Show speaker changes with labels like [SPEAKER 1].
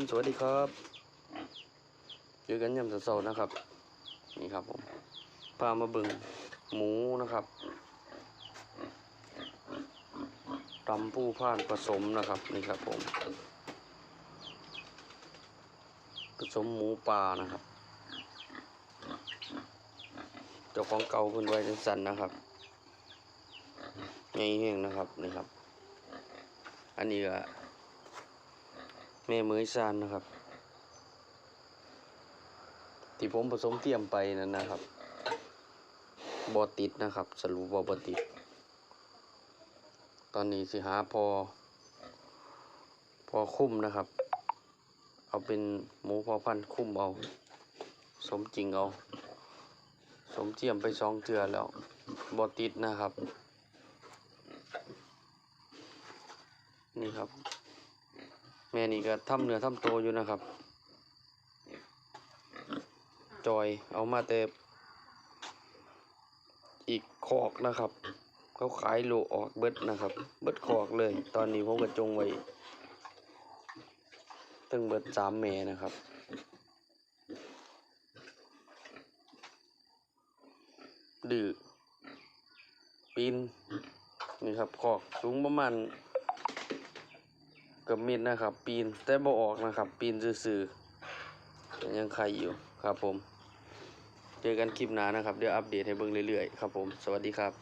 [SPEAKER 1] มสวัสดีครับ เจอกันยามเสาร์ๆนะครับ นี่ครับผม พามาเบิ่งหมูนะครับตำผู้พ่านผสมนะครับ นี่ครับผม ผสมหมูป่านะครับ เจ้าของเก่าเพิ่นไว้จังสันนะครับใหญ่แห้งนะครับ นี่ครับ อันนี้ก็ แม่เหมยซานนะครับ ที่ผมผสมเทียมไปนั่นนะครับบอติดนะครับ สรุปว่าบอติด ตอนนี้สิหาพอ พอคุ้มนะครับ เอาเป็นหมูพอพันคุ้มเอา สมจริงเอา สมเจียมไปสองเทือแล้วบอติดนะครับ นี่ครับ ม่นี่ก็ทำเนื้อทำโตอยู่นะครับ จอยเอามาแต่อีกคอกนะครับ เขาขายโลออกเบิดนะครับ เบิดคอกเลย ตอนนี้ผมก็จงไว้ตึงเบิดสามแม่นะครับดื้อปีนนี่ครับคอกสูงประมาณ กับมิดนะครับ ปีนแต่บ่ออกนะครับ ปีนซื่อๆยังไข่อยู่ครับผม เจอกันคลิปหน้านะครับ เดี๋ยวอัปเดตให้เบิ่งเรื่อยๆครับผม สวัสดีครับ